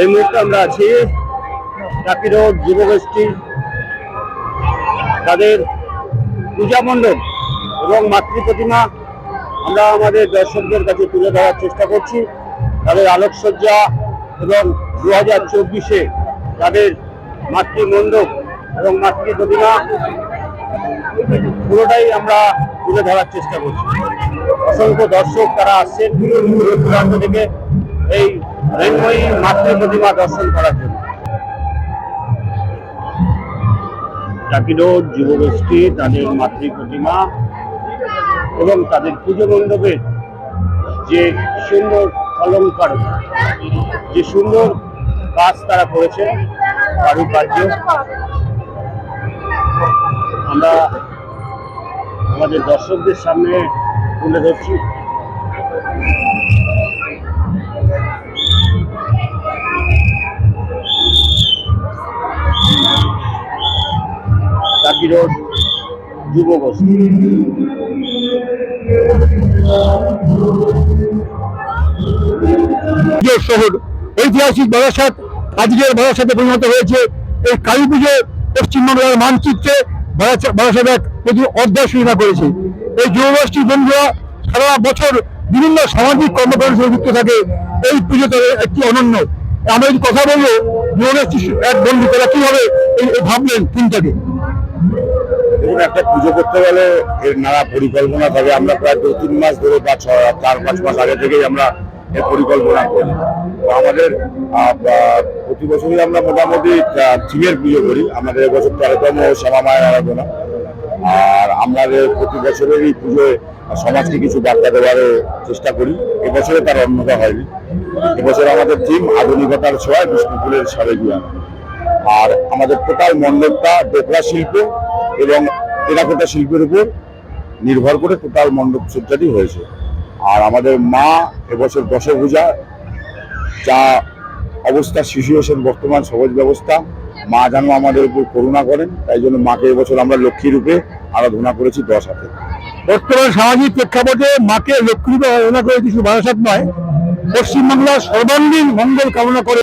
এই মুহূর্তে আমরা আছি চাকিরো যুবগোষ্ঠী, তাদের পূজা মণ্ডপ এবং মাতৃ প্রতিমা আমরা আমাদের দর্শকদের কাছে তুলে ধরার চেষ্টা করছি। তাদের আলোকসজ্জা এবং দু হাজার চব্বিশে তাদের মাতৃ মণ্ডপ এবং মাতৃ প্রতিমা পুরোটাই আমরা তুলে ধরার চেষ্টা করছি। অসংখ্য দর্শক তারা আসছেন দূর দূরান্ত থেকে এই রেণময়ী মাতৃ প্রতিমা দর্শন করার জন্য। যুবগোষ্ঠী তাদের মাতৃ প্রতিমা এবং তাদের পুজো মণ্ডপের যে সুন্দর অলঙ্কার, যে সুন্দর কাজ তারা করেছে, কারুকার্য, আমরা আমাদের দর্শকদের সামনে তুলে ধরছি। টাকি রোড যুব গোষ্ঠী। শহর ঐতিহাসিক বারাসাত আজকের বারাসাতে পরিণত হয়েছে। এই কালী পুজো পশ্চিমবাংলার মানচিত্রে বারাসা- বারাসাত এক প্রতি অধ্যায় সূচনা করেছে। এই যুবগোষ্ঠী বন্ধুরা সারা বছর বিভিন্ন সামাজিক কর্মকাণ্ডের সঙ্গে যুক্ত থাকে। এই পুজো তাদের একটি অনন্য আমরা যদি কথা বলব এক বন্ধু, তারা কীভাবে ভাবলেন তিনটাকে একটা পুজো করতে গেলে এর নানা পরিকল্পনা থাকে। আমরা প্রায় দু তিন মাস ধরে বা চার, পাঁচ মাস আগে থেকেই আমরা এর পরিকল্পনা করি। আমাদের প্রতি বছরই আমরা মোটামুটি থিমের পুজো করি। আমাদের এবছর তেরোতম শ্যামা মায়ের আরাধনা। আর আমাদের প্রতি বছরেরই পুজোয় সমাজকে কিছু বার্তা দেওয়ার চেষ্টা করি। এবছরে তার অন্যতা হয়নি। এবছর আমাদের থিম আধুনিকতার ছোঁয়ায় বিষ্ণুপুরের গিয়া আর আমাদের টোটাল মণ্ডপটা ডোকরা শিল্প এবং টেরাকোটা শিল্পের উপর নির্ভর করে টোটাল মণ্ডপ সজ্জাটি হয়েছে। আর আমাদের মা এবছর দশভূজা, যা অবস্থা সিচুয়েশন বর্তমান সমাজ ব্যবস্থা মা যেন আমাদের উপর করুণা করেন, তাই জন্য মাকে এবছর আমরা লক্ষ্মী রূপে আরাধনা করেছি দশ হাতে। বর্তমান সামাজিক প্রেক্ষাপটে মাকে লক্ষ্মী রূপে আরাধনা করে কিছু বারাসাত নয়, পশ্চিমবাংলার সর্বাঙ্গীন মঙ্গল কামনা করে